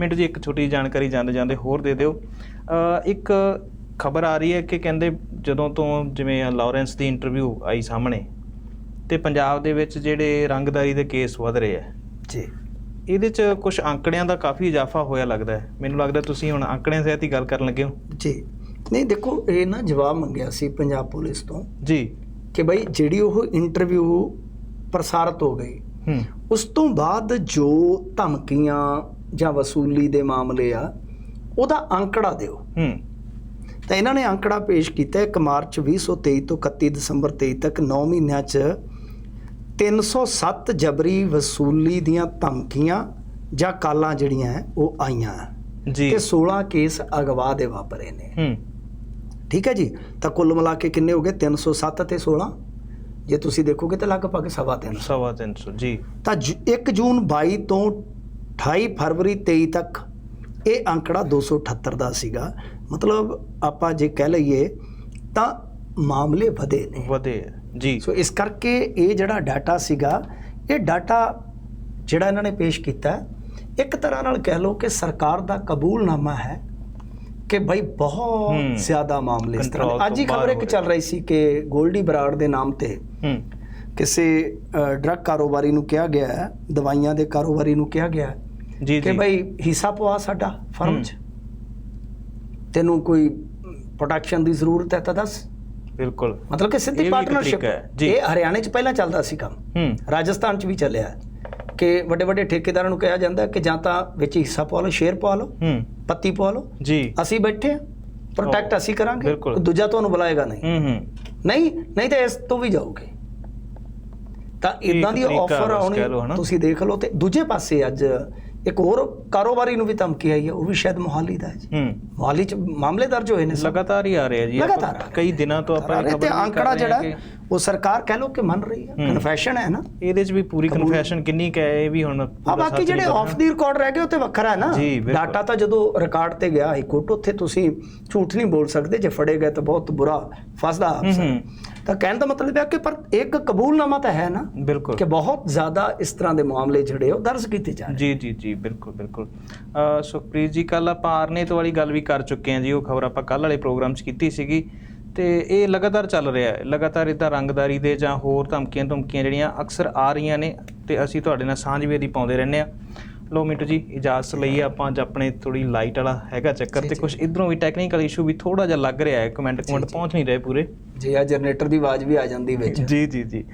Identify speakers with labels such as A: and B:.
A: Minute ਜੀ ਇੱਕ ਛੋਟੀ ਜਿਹੀ ਜਾਣਕਾਰੀ ਜਾਂਦੇ ਜਾਂਦੇ ਹੋਰ ਦੇ ਦਿਓ। ਅ, ਇੱਕ ਖਬਰ ਆ ਰਹੀ ਹੈ ਕਿ ਕਹਿੰਦੇ ਜਦੋਂ ਤੋਂ ਜਿਵੇਂ ਲਾਰੈਂਸ ਦੀ ਇੰਟਰਵਿਊ ਆਈ ਸਾਹਮਣੇ ਤੇ ਪੰਜਾਬ ਦੇ ਵਿੱਚ ਜਿਹੜੇ ਰੰਗਦਾਰੀ ਦੇ ਕੇਸ ਵਧ ਰਹੇ ਆ
B: ਜੀ।
A: ਇਹਦੇ 'ਚ ਕੁਝ ਅੰਕੜਿਆਂ ਦਾ ਕਾਫੀ ਇਜ਼ਾਫਾ ਹੋਇਆ ਲੱਗਦਾ ਹੈ। ਮੈਨੂੰ ਲੱਗਦਾ ਤੁਸੀਂ ਹੁਣ ਅੰਕੜਿਆਂ ਸਹਿਤ ਹੀ ਗੱਲ ਕਰਨ ਲੱਗੇ ਹੋ।
B: ਜੀ। ਨਹੀਂ ਦੇਖੋ ਇਹ ਨਾ ਜਵਾਬ ਮੰਗਿਆ ਸੀ ਪੰਜਾਬ ਪੁਲਿਸ ਤੋਂ
A: ਜੀ।
B: ਕਿ ਬਈ ਜਿਹੜੀ ਉਹ ਇੰਟਰਵਿਊ ਪ੍ਰਸਾਰਿਤ ਹੋ ਗਈ
A: ਹੂੰ।
B: ਉਸ ਤੋਂ ਬਾਅਦ ਜੋ ਧਮਕੀਆਂ ਜਾਂ ਵਸੂਲੀ ਦੇ ਮਾਮਲੇ ਆ ਉਹਦਾ ਅੰਕੜਾ ਦਿਓ।
A: ਹੂੰ।
B: ਤਾਂ ਇਹਨਾਂ ਨੇ ਅੰਕੜਾ ਪੇਸ਼ ਕੀਤਾ 1 ਮਾਰਚ 2023 ਤੋਂ 31 ਦਸੰਬਰ 23 ਤੱਕ 9 ਮਹੀਨਿਆਂ 'ਚ 307 ਜਬਰੀ ਵਸੂਲੀ ਦੀਆਂ ਧਮਕੀਆਂ ਜਾਂ ਕਾਲਾਂ ਜਿਹੜੀਆਂ ਉਹ ਆਈਆਂ।
A: ਜੀ।
B: ਤੇ 16 ਕੇਸ ਅਗਵਾ ਦੇ ਵਾਪਰੇ ਨੇ।
A: ਹੂੰ।
B: ਠੀਕ ਹੈ ਜੀ? ਤਾਂ ਕੁੱਲ ਮਿਲਾ ਕੇ ਕਿੰਨੇ ਹੋ ਗਏ? 307 ਤੇ 16 ਜੇ ਤੁਸੀਂ ਦੇਖੋਗੇ ਤਾਂ ਲਗਭਗ ਸਵਾ ਤਿੰਨ ਸੌ।
A: ਸਵਾ ਤਿੰਨ ਸੌ ਜੀ।
B: ਤਾਂ 1 ਜੂਨ 22 ਤੋਂ 28 ਫਰਵਰੀ 23 ਤੱਕ ਇਹ ਅੰਕੜਾ 278 ਦਾ ਸੀਗਾ ਮਤਲਬ ਆਪਾਂ ਜੇ ਕਹਿ ਲਈਏ ਤਾਂ ਮਾਮਲੇ ਵਧੇ ਨੇ
A: ਵਧੇ। ਜੀ
B: ਸੋ ਇਸ ਕਰਕੇ ਇਹ ਜਿਹੜਾ ਡਾਟਾ ਸੀਗਾ ਇਹ ਡਾਟਾ ਜਿਹੜਾ ਇਹਨਾਂ ਨੇ ਪੇਸ਼ ਕੀਤਾ ਇੱਕ ਤਰ੍ਹਾਂ ਨਾਲ ਕਹਿ ਲਓ ਕਿ ਸਰਕਾਰ ਦਾ ਕਬੂਲਨਾਮਾ ਹੈ ਕਿ ਭਾਈ ਬਹੁਤ। ਜ਼ਿਆਦਾ ਮਾਮਲੇ ਇਸ ਤਰ੍ਹਾਂ। ਅੱਜ ਹੀ ਖਬਰ ਇੱਕ ਚੱਲ ਰਹੀ ਸੀ ਕਿ ਗੋਲਡੀ ਬਰਾੜ ਦੇ ਨਾਮ ਤੇ ਕਿਸੇ ਡਰੱਗ ਕਾਰੋਬਾਰੀ ਨੂੰ ਕਿਹਾ ਗਿਆ ਹੈ ਦਵਾਈਆਂ ਦੇ ਕਾਰੋਬਾਰੀ ਨੂੰ ਕਿਹਾ ਗਿਆ ਹੈ
A: ਜੀ
B: ਕਿ ਭਾਈ ਹਿੱਸਾ ਪਵਾ ਸਾਡਾ ਫਰਮ। 'ਚ। ਤੈਨੂੰ ਕੋਈ ਪ੍ਰੋਟੈਕਸ਼ਨ ਦੀ ਜ਼ਰੂਰਤ ਹੈ ਤਾਂ ਦੱਸ।
A: ਬਿਲਕੁਲ।
B: ਮਤਲਬ ਕਿ ਸਿੱਧੀ ਪਾਰਟਨਰਸ਼ਿਪ। ਇਹ ਹਰਿਆਣੇ 'ਚ ਪਹਿਲਾਂ ਚੱਲਦਾ ਸੀ ਕੰਮ। ਰਾਜਸਥਾਨ 'ਚ ਵੀ ਚੱਲਿਆ ਕਿ ਵੱਡੇ ਵੱਡੇ ਠੇਕੇਦਾਰਾਂ ਨੂੰ ਕਿਹਾ ਜਾਂਦਾ ਕਿ ਜਾਂ ਤਾਂ ਵਿੱਚ ਹਿੱਸਾ ਪਵਾ ਲਓ ਸ਼ੇਅਰ ਪਵਾ ਲਓ ਪੱਤੀ ਪਵਾ ਲਓ।
A: ਜੀ।
B: ਅਸੀਂ ਬੈਠੇ ਹਾਂ। ਪ੍ਰੋਟੈਕਟ ਅਸੀਂ ਕਰਾਂਗੇ। ਦੂਜਾ ਤੁਹਾਨੂੰ ਬੁਲਾਏਗਾ ਨਹੀਂ।
A: ਹੂੰ ਹੂੰ।
B: ਨਹੀਂ ਨਹੀਂ ਤਾਂ ਇਸ ਤੋਂ ਵੀ ਜਾਓਗੇ। ਤਾਂ ਇਦਾਂ ਦੀ ਆਫਰ ਆਉਣੀ। ਤੁਸੀਂ ਦੇਖ ਲਓ ਤੇ ਦੂਜੇ ਪਾਸੇ ਅੱਜ ਇੱਕ ਹੋਰ ਕਾਰੋਬਾਰੀ ਨੂੰ ਵੀ ਧਮਕੀ ਆਈ ਹੈ ਉਹ ਵੀ ਸ਼ਾਇਦ ਮੋਹਾਲੀ ਦਾ ਹੈ ਜੀ। ਮੋਹਾਲੀ ਚ ਮਾਮਲੇ ਦਰਜ ਹੋਏ ਨੇ।
A: ਲਗਾਤਾਰ ਹੀ ਆ ਰਿਹਾ ਜੀ। ਆਪਾਂ
B: ਲਗਾਤਾਰ
A: ਕਈ ਦਿਨਾਂ ਤੋਂ ਆਪਾਂ ਇਹ ਖਬਰ
B: ਅੰਕੜਾ ਜਿਹੜਾ ਉਹ ਸਰਕਾਰ ਕਹਿ ਲਓ ਕਿ ਮੰਨ ਰਹੀ ਹੈ। ਕਨਫੈਸ਼ਨ ਹੈ ਨਾ।
A: ਇਹਦੇ 'ਚ ਵੀ ਪੂਰੀ ਕਨਫੈਸ਼ਨ ਕਿੰਨੀ ਕੁ ਇਹ ਵੀ ਹੁਣ
B: ਆ ਬਾਕੀ ਜਿਹੜੇ ਆਫ ਦੀ ਰਿਕਾਰਡ ਰਹਿ ਗਏ ਉਹ ਤੇ ਵੱਖਰਾ ਹੈ ਨਾ। ਡਾਟਾ ਤਾਂ ਜਦੋਂ ਰਿਕਾਰਡ ਤੇ ਗਿਆ ਹਾਈ ਕੋਰਟ ਉੱਥੇ ਤੁਸੀਂ ਝੂਠ ਨਹੀਂ ਬੋਲ ਸਕਦੇ। ਜੇ ਫੜੇ ਗਏ ਤਾਂ ਬਹੁਤ ਬੁਰਾ ਫਸਦਾ
A: ਹੂੰ।
B: ਤਾਂ ਕਹਿਣ ਦਾ ਮਤਲਬ ਹੈ ਕਿ ਪਰ ਇੱਕ ਕਬੂਲਨਾਮਾ ਤਾਂ ਹੈ ਨਾ
A: ਬਿਲਕੁਲ।
B: ਕਿ ਬਹੁਤ ਜ਼ਿਆਦਾ ਇਸ ਤਰ੍ਹਾਂ ਦੇ ਮਾਮਲੇ ਜਿਹੜੇ ਉਹ ਦਰਜ ਕੀਤੇ ਜਾ ਰਹੇ
A: ਜੀ ਜੀ ਜੀ ਬਿਲਕੁਲ ਬਿਲਕੁਲ। ਸੁਖਪ੍ਰੀਤ ਜੀ ਕੱਲ ਆਪਾਂ ਆਰਨੇਤ ਵਾਲੀ ਗੱਲ ਵੀ ਕਰ ਚੁੱਕੇ ਹਾਂ ਜੀ ਉਹ ਖਬਰ ਆਪਾਂ ਕੱਲ ਵਾਲੇ ਪ੍ਰੋਗਰਾਮ 'ਚ ਕੀਤੀ ਸੀਗੀ। ਤੇ ਇਹ ਲਗਾਤਾਰ ਚੱਲ ਰਿਹਾ ਹੈ ਲਗਾਤਾਰ ਇਦਾਂ ਰੰਗਦਾਰੀ ਦੇ ਜਾਂ ਹੋਰ ਧਮਕੀਆਂ ਧਮਕੀਆਂ ਜਿਹੜੀਆਂ ਅਕਸਰ ਆ ਰਹੀਆਂ ਨੇ ਤੇ ਅਸੀਂ ਤੁਹਾਡੇ ਨਾਲ ਸਾਂਝ ਵੀ ਇਹਦੀ ਪਾਉਂਦੇ ਰਹਿੰਦੇ ਆ ਲੋ ਮਿੰਟੂ ਜੀ ਇਜਾਜ਼ਤ ਲਈ ਆਪਾਂ ਅੱਜ ਆਪਣੇ ਥੋੜੀ ਲਾਈਟ ਵਾਲਾ ਹੈਗਾ ਚੱਕਰ ਤੇ। ਕੁਝ ਇਧਰੋਂ ਵੀ ਟੈਕਨੀਕਲ ਇਸ਼ੂ ਵੀ ਥੋੜਾ ਜਿਹਾ ਲੱਗ ਰਿਹਾ ਹੈ ਕਮੈਂਟ ਕਮੈਂਟ। ਪਹੁੰਚ ਨਹੀਂ ਰਹੇ ਪੂਰੇ
B: ਜੀ ਆ ਜਨਰੇਟਰ ਦੀ ਆਵਾਜ਼ ਵੀ ਆ ਜਾਂਦੀ ਵਿੱਚ
A: ਜੀ ਜੀ ਜੀ